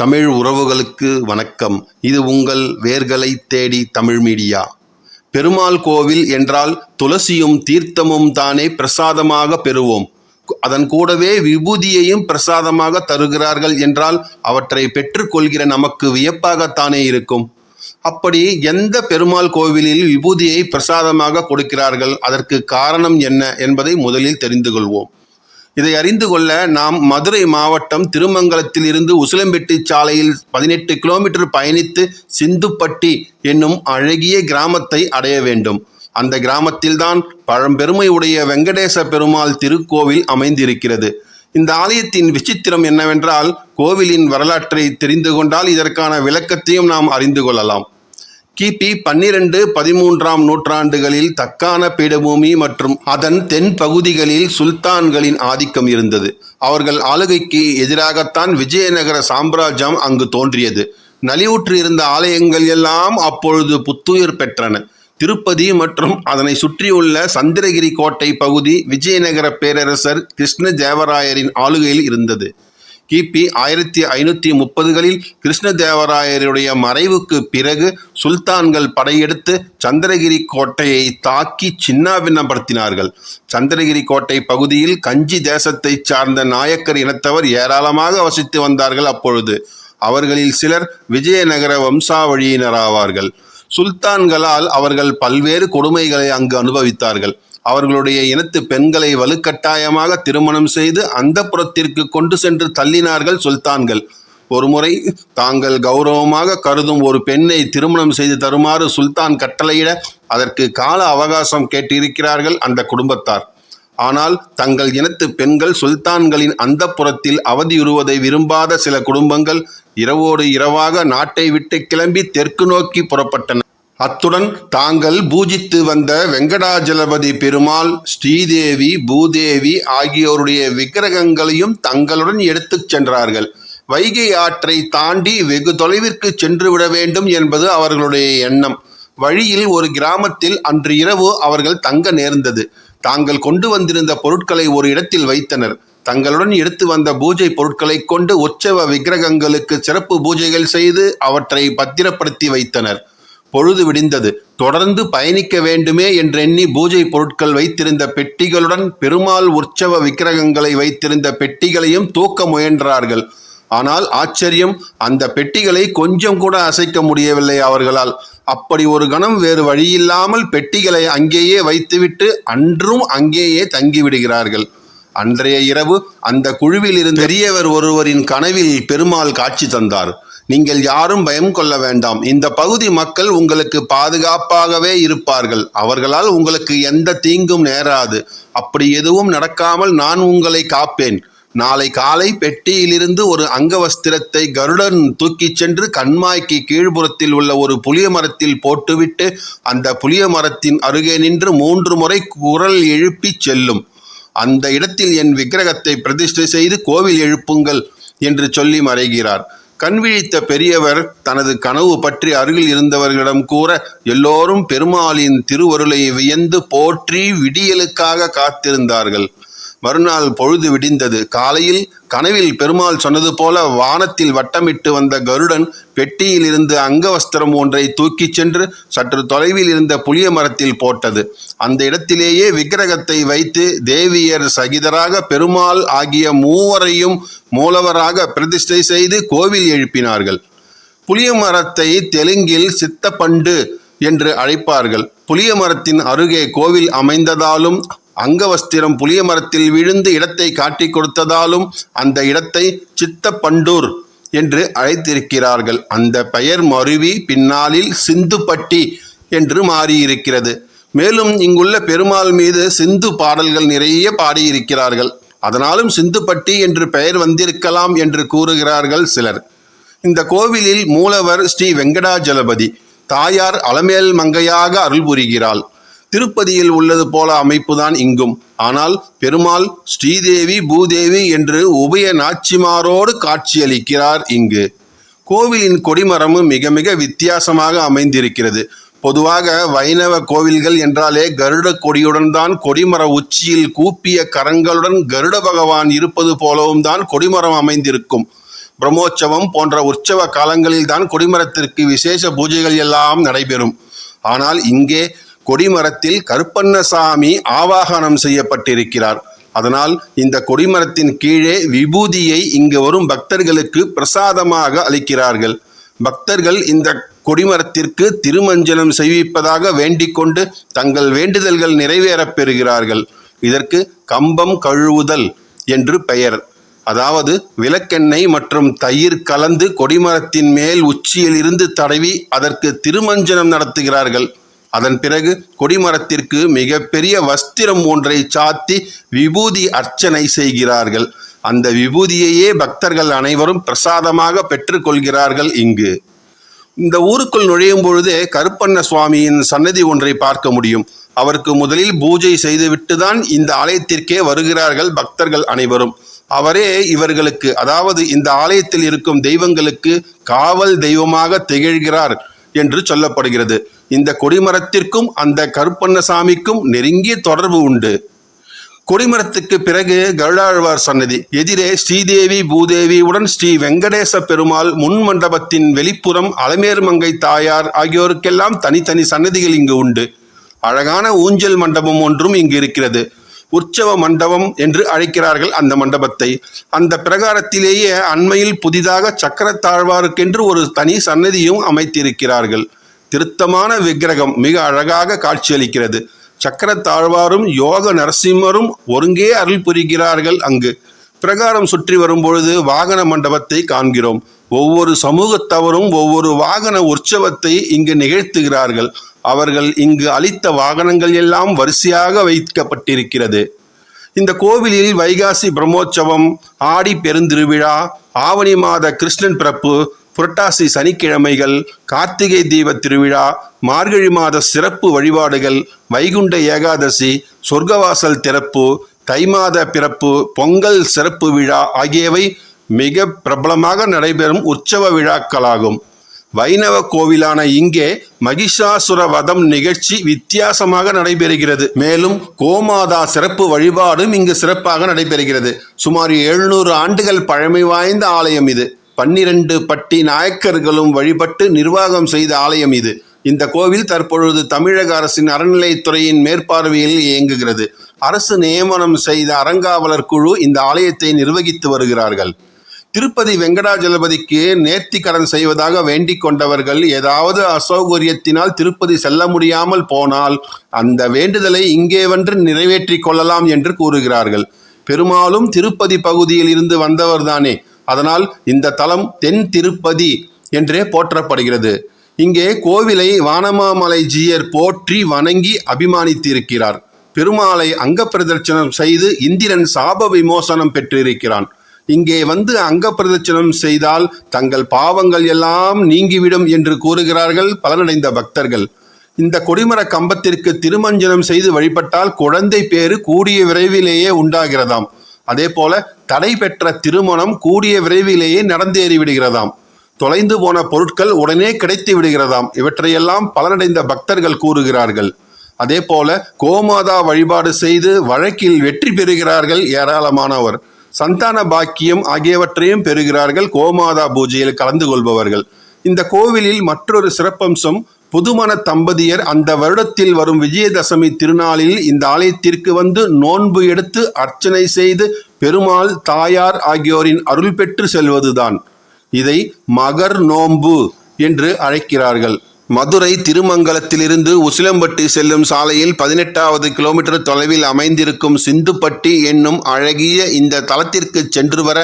தமிழ் உறவுகளுக்கு வணக்கம். இது உங்கள் வேர்களை தேடி தமிழ் மீடியா. பெருமாள் கோவில் என்றால் துளசியும் தீர்த்தமும் தானே பிரசாதமாக பெறுவோம். அதன் கூடவே விபூதியையும் பிரசாதமாக தருகிறார்கள் என்றால் அவற்றை பெற்றுக்கொள்கிற நமக்கு வியப்பாகத்தானே இருக்கும். அப்படி எந்த பெருமாள் கோவிலில் விபூதியை பிரசாதமாக கொடுக்கிறார்கள்? அதற்கு காரணம் என்ன என்பதை முதலில் தெரிந்து கொள்வோம். இதை அறிந்து கொள்ள நாம் மதுரை மாவட்டம் திருமங்கலத்தில் இருந்து உசிலம்பெட்டி சாலையில் பதினெட்டு கிலோமீட்டர் பயணித்து சிந்துப்பட்டி என்னும் அழகிய கிராமத்தை அடைய வேண்டும். அந்த கிராமத்தில்தான் பழம்பெருமை உடைய வெங்கடேச பெருமாள் திருக்கோவில் அமைந்திருக்கிறது. இந்த ஆலயத்தின் விசித்திரம் என்னவென்றால் கோவிலின் வரலாற்றை தெரிந்து கொண்டால் இதற்கான விளக்கத்தையும் நாம் அறிந்து கொள்ளலாம். கிபி பன்னிரண்டு பதிமூன்றாம் நூற்றாண்டுகளில் தக்கான பீடபூமி மற்றும் அதன் தென் பகுதிகளில் சுல்தான்களின் ஆதிக்கம் இருந்தது. அவர்கள் ஆளுகைக்கு எதிராகத்தான் விஜயநகர சாம்ராஜ்யம் அங்கு தோன்றியது. நலிவுற்று இருந்த ஆலயங்கள் எல்லாம் அப்பொழுது புத்துயிர் பெற்றன. திருப்பதி மற்றும் அதனை சுற்றியுள்ள சந்திரகிரி கோட்டை பகுதி விஜயநகர பேரரசர் கிருஷ்ண தேவராயரின் ஆளுகையில் இருந்தது. கிபி ஆயிரத்தி ஐநூற்றி முப்பதுகளில் கிருஷ்ணதேவராயருடைய மறைவுக்கு பிறகு சுல்தான்கள் படையெடுத்து சந்திரகிரி கோட்டையை தாக்கி சின்னாபின்னப்படுத்தினார்கள். சந்திரகிரி கோட்டை பகுதியில் கஞ்சி தேசத்தைச் சார்ந்த நாயக்கர் இனத்தவர் ஏராளமாக வசித்து வந்தார்கள் அப்பொழுது. அவர்களில் சிலர் விஜயநகர வம்சாவழியினராவார்கள். சுல்தான்களால் அவர்கள் பல்வேறு கொடுமைகளை அங்கு அனுபவித்தார்கள். அவர்களுடைய இனத்து பெண்களை வலுக்கட்டாயமாக திருமணம் செய்து அந்த புறத்திற்கு கொண்டு சென்று தள்ளினார்கள் சுல்தான்கள். ஒருமுறை தாங்கள் கௌரவமாக கருதும் ஒரு பெண்ணை திருமணம் செய்து தருமாறு சுல்தான் கட்டளையிட அதற்கு கால அவகாசம் கேட்டிருக்கிறார்கள் அந்த குடும்பத்தார். ஆனால் தங்கள் இனத்து பெண்கள் சுல்தான்களின் அந்த புறத்தில் அவதியுறுவதை விரும்பாத சில குடும்பங்கள் இரவோடு இரவாக நாட்டை விட்டு கிளம்பி தெற்கு நோக்கி புறப்பட்டன. அத்துடன் தாங்கள் பூஜித்து வந்த வெங்கடாஜலபதி பெருமாள் ஸ்ரீதேவி பூதேவி ஆகியோருடைய விக்கிரகங்களையும் தங்களுடன் எடுத்துச் சென்றார்கள். வைகை ஆற்றை தாண்டி வெகு தொலைவிற்கு சென்று விட வேண்டும் என்பது அவர்களுடைய எண்ணம். வழியில் ஒரு கிராமத்தில் அன்று இரவு அவர்கள் தங்க நேர்ந்தது. தாங்கள் கொண்டு வந்திருந்த பொருட்களை ஒரு இடத்தில் வைத்தனர். தங்களுடன் எடுத்து வந்த பூஜை பொருட்களைக் கொண்டு உற்சவ விக்கிரகங்களுக்கு சிறப்பு பூஜைகள் செய்து அவற்றை பத்திரப்படுத்தி வைத்தனர். பொழுது விடிந்தது. தொடர்ந்து பயணிக்க வேண்டுமே என்றெண்ணி பூஜை பொருட்கள் வைத்திருந்த பெட்டிகளுடன் பெருமாள் உற்சவ விக்கிரகங்களை வைத்திருந்த பெட்டிகளையும் தூக்க முயன்றார்கள். ஆனால் ஆச்சரியம் அந்த பெட்டிகளை கொஞ்சம் கூட அசைக்க முடியவில்லை அவர்களால். அப்படி ஒரு கணம் வேறு வழியில்லாமல் பெட்டிகளை அங்கேயே வைத்துவிட்டு அன்றும் அங்கேயே தங்கிவிடுகிறார்கள். அன்றைய இரவு அந்த குழுவில் இருந்த பெரியவர் ஒருவரின் கனவில் பெருமாள் காட்சி தந்தார். நீங்கள் யாரும் பயம் கொள்ள வேண்டாம். இந்த பகுதி மக்கள் உங்களுக்கு பாதுகாப்பாகவே இருப்பார்கள். அவர்களால் உங்களுக்கு எந்த தீங்கும் நேராது. அப்படி எதுவும் நடக்காமல் நான் உங்களை காப்பேன். நாளை காலை பெட்டியிலிருந்து ஒரு அங்கவஸ்திரத்தை கருடன் தூக்கிச் சென்று கண்மாய்க்கு கீழ்புறத்தில் உள்ள ஒரு புளிய மரத்தில் போட்டுவிட்டு அந்த புளிய மரத்தின் அருகே நின்று மூன்று முறை குரல் எழுப்பிச் செல்லும். அந்த இடத்தில் என் விக்கிரகத்தை பிரதிஷ்டை செய்து கோவில் எழுப்புங்கள் என்று சொல்லி மறைகிறார். கண்விழித்த பெரியவர் தனது கனவு பற்றி அருகில் இருந்தவர்களிடம் கூற எல்லோரும் பெருமாளின் திருவருளை வியந்து போற்றி விடியலுக்காக காத்திருந்தார்கள். மறுநாள் பொழுது விடிந்தது. காலையில் கனவில் பெருமாள் சொன்னது போல வானத்தில் வட்டமிட்டு வந்த கருடன் பெட்டியில் இருந்து அங்கவஸ்திரம் ஒன்றை தூக்கிச் சென்று சற்று தொலைவில் இருந்த புளிய மரத்தில் போட்டது. அந்த இடத்திலேயே விக்கிரகத்தை வைத்து தேவியர் சகிதராக பெருமாள் ஆகிய மூவரையும் மூலவராக பிரதிஷ்டை செய்து கோவில் எழுப்பினார்கள். புளிய மரத்தை தெலுங்கில் சித்தப்பண்டு என்று அழைப்பார்கள். புளிய மரத்தின் அருகே கோவில் அமைந்ததாலும் அங்கவஸ்திரம் புளிய மரத்தில் விழுந்து இடத்தை காட்டிக் கொடுத்ததாலும் அந்த இடத்தை சித்தப்பண்டூர் என்று அழைத்திருக்கிறார்கள். அந்த பெயர் மருவி பின்னாளில் சிந்துப்பட்டி என்று மாறியிருக்கிறது. மேலும் இங்குள்ள பெருமாள் மீது சிந்து பாடல்கள் நிறைய பாடியிருக்கிறார்கள். அதனாலும் சிந்துப்பட்டி என்று பெயர் வந்திருக்கலாம் என்று கூறுகிறார்கள் சிலர். இந்த கோவிலில் மூலவர் ஸ்ரீ வெங்கடாஜலபதி தாயார் அலமேல் மங்கையாக அருள் புரிகிறாள். திருப்பதியில் உள்ளது போல அமைப்புதான் இங்கும். ஆனால் பெருமாள் ஸ்ரீதேவி பூதேவி என்று உபய நாச்சிமாரோடு காட்சியளிக்கிறார் இங்கு. கோவிலின் கொடிமரமும் மிக மிக வித்தியாசமாக அமைந்திருக்கிறது. பொதுவாக வைணவ கோவில்கள் என்றாலே கருட கொடியுடன் தான் கொடிமர உச்சியில் கூப்பிய கரங்களுடன் கருட பகவான் இருப்பது போலவும் தான் கொடிமரம் அமைந்திருக்கும். பிரம்மோற்சவம் போன்ற உற்சவ காலங்களில் தான் கொடிமரத்திற்கு விசேஷ பூஜைகள் எல்லாம் நடைபெறும். ஆனால் இங்கே கொடிமரத்தில் கருப்பண்ணசாமி ஆவாகனம் செய்யப்பட்டிருக்கிறார். அதனால் இந்த கொடிமரத்தின் கீழே விபூதியை இங்கு வரும் பக்தர்களுக்கு பிரசாதமாக அளிக்கிறார்கள். பக்தர்கள் இந்த கொடிமரத்திற்கு திருமஞ்சனம் செய்விப்பதாக வேண்டிக்கொண்டு தங்கள் வேண்டுதல்கள் நிறைவேறப் பெறுகிறார்கள். இதற்கு கம்பம் கழுவுதல் என்று பெயர். அதாவது விளக்கெண்ணெய் மற்றும் தயிர் கலந்து கொடிமரத்தின் மேல் உச்சியில் இருந்து தடவி அதற்கு திருமஞ்சனம் நடத்துகிறார்கள். அதன் பிறகு கொடிமரத்திற்கு மிகப்பெரிய வஸ்திரம் ஒன்றை சாத்தி விபூதி அர்ச்சனை செய்கிறார்கள். அந்த விபூதியையே பக்தர்கள் அனைவரும் பிரசாதமாக பெற்றுக்கொள்கிறார்கள் இங்கு. இந்த ஊருக்குள் நுழையும் பொழுதே கருப்பண்ண சுவாமியின் சன்னதி ஒன்றை பார்க்க முடியும். அவருக்கு முதலில் பூஜை செய்துவிட்டு தான் இந்த ஆலயத்திற்கே வருகிறார்கள் பக்தர்கள் அனைவரும். அவரே இவர்களுக்கு அதாவது இந்த ஆலயத்தில் இருக்கும் தெய்வங்களுக்கு காவல் தெய்வமாக திகழ்கிறார் என்று சொல்லப்படுகிறது. இந்த கொடிமரத்திற்கும் அந்த கருப்பண்ணசாமிக்கும் நெருங்கிய தொடர்பு உண்டு. கொடிமரத்துக்கு பிறகு கருடாழ்வார் சன்னதி எதிரே ஸ்ரீதேவி பூதேவியுடன் ஸ்ரீ வெங்கடேச பெருமாள் முன் மண்டபத்தின் வெளிப்புறம் அலமேர் மங்கை தாயார் ஆகியோருக்கெல்லாம் தனித்தனி சன்னதிகள் இங்கு உண்டு. அழகான ஊஞ்சல் மண்டபம் ஒன்றும் இங்கு இருக்கிறது. உற்சவ மண்டபம் என்று அழைக்கிறார்கள் அந்த மண்டபத்தை. அந்த பிரகாரத்திலேயே அண்மையில் புதிதாக சக்கரத்தாழ்வாருக்கென்று ஒரு தனி சன்னதியும் அமைத்திருக்கிறார்கள். திருத்தமான விக்கிரகம் மிக அழகாக காட்சியளிக்கிறது. சக்கர தாழ்வாரும் யோக நரசிம்மரும் ஒருங்கே அருள் புரிகிறார்கள் அங்கு. பிரகாரம் சுற்றி வரும்பொழுது வாகன மண்டபத்தை காண்கிறோம். ஒவ்வொரு சமூகத்தவரும் ஒவ்வொரு வாகன உற்சவத்தை இங்கு நிகழ்த்துகிறார்கள். அவர்கள் இங்கு அளித்த வாகனங்கள் எல்லாம் வரிசையாக வைக்கப்பட்டிருக்கிறது. இந்த கோவிலில் வைகாசி பிரம்மோற்சவம் ஆடி பெருந்திருவிழா ஆவணி மாத கிருஷ்ணன் பிறப்பு புரட்டாசி சனிக்கிழமைகள் கார்த்திகை தீப திருவிழா மார்கழி மாத சிறப்பு வழிபாடுகள் வைகுண்ட ஏகாதசி சொர்க்கவாசல் திறப்பு தை மாத பிறப்பு பொங்கல் சிறப்பு விழா ஆகியவை மிக பிரபலமாக நடைபெறும் உற்சவ விழாக்களாகும். வைணவ கோவிலான இங்கே மகிஷாசுர வதம் நிகழ்ச்சி வித்தியாசமாக நடைபெறுகிறது. மேலும் கோமாதா சிறப்பு வழிபாடும் இங்கு சிறப்பாக நடைபெறுகிறது. சுமார் எழுநூறு ஆண்டுகள் பழமை வாய்ந்த ஆலயம் இது. பன்னிரண்டு பட்டி நாயக்கர்களும் வழிபட்டு நிர்வாகம் செய்த ஆலயம் இது. இந்த கோவில் தற்பொழுது தமிழக அரசின் அறநிலைத்துறையின் மேற்பார்வையில் இயங்குகிறது. அரசு நியமனம் செய்த அறங்காவலர் குழு இந்த ஆலயத்தை நிர்வகித்து வருகிறார்கள். திருப்பதி வெங்கடாஜலபதிக்கு நேர்த்தி கடன் செய்வதாக வேண்டிக் கொண்டவர்கள் ஏதாவது அசௌகரியத்தினால் திருப்பதி செல்ல முடியாமல் போனால் அந்த வேண்டுதலை இங்கே வென்று நிறைவேற்றிக் கொள்ளலாம் என்று கூறுகிறார்கள். பெரும்பாலும் திருப்பதி பகுதியில் இருந்து வந்தவர்தானே. அதனால் இந்த தலம் தென் திருப்பதி என்றே போற்றப்படுகிறது. இங்கே கோவிலை வானமாமலை ஜீயர் போற்றி வணங்கி அபிமானித்திருக்கிறார். பெருமாளை அங்க பிரதட்சணம் செய்து இந்திரன் சாப விமோசனம் பெற்றிருக்கிறான். இங்கே வந்து அங்க பிரதட்சணம் செய்தால் தங்கள் பாவங்கள் எல்லாம் நீங்கிவிடும் என்று கூறுகிறார்கள் பலனடைந்த பக்தர்கள். இந்த கொடிமர கம்பத்திற்கு திருமஞ்சனம் செய்து வழிபட்டால் குழந்தை பேறு கூடிய விரைவிலேயே உண்டாகிறதாம். அதே போல தடை பெற்ற திருமணம் கூடிய விரைவிலேயே நடந்தேறி விடுகிறதாம். தொலைந்து போன பொருட்கள் உடனே கிடைத்து விடுகிறதாம். இவற்றையெல்லாம் பலனடைந்த பக்தர்கள் கூறுகிறார்கள். அதே போல கோமாதா வழிபாடு செய்து வழக்கில் வெற்றி பெறுகிறார்கள் ஏராளமானவர் சந்தான பாக்கியம் ஆகியவற்றையும் பெறுகிறார்கள் கோமாதா பூஜையில் கலந்து கொள்பவர்கள். இந்த கோவிலில் மற்றொரு சிறப்பம்சம் புதுமண தம்பதியர் அந்த வருடத்தில் வரும் விஜயதசமி திருநாளில் இந்த ஆலயத்திற்கு வந்து நோன்பு எடுத்து அர்ச்சனை செய்து பெருமாள் தாயார் ஆகியோரின் அருள் பெற்று செல்வதுதான். இதை மகர் நோன்பு என்று அழைக்கிறார்கள். மதுரை திருமங்கலத்திலிருந்து உசிலம்பட்டி செல்லும் சாலையில் பதினெட்டாவது கிலோமீட்டர் தொலைவில் அமைந்திருக்கும் சிந்துப்பட்டி என்னும் அழகிய இந்த தலத்திற்கு சென்று வர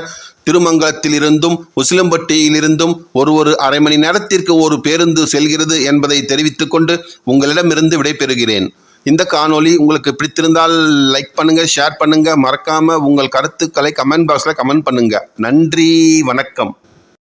திருமங்கலத்திலிருந்தும் உசிலம்பட்டியிலிருந்தும் ஒரு ஒரு அரை மணி நேரத்திற்கு ஒரு பேருந்து செல்கிறது என்பதை தெரிவித்துக்கொண்டு உங்களிடமிருந்து விடைபெறுகிறேன். இந்த காணொலி உங்களுக்கு பிடித்திருந்தால் லைக் பண்ணுங்க ஷேர் பண்ணுங்க. மறக்காம உங்கள் கருத்துக்களை கமெண்ட் பாக்ஸில் கமெண்ட் பண்ணுங்க. நன்றி வணக்கம்.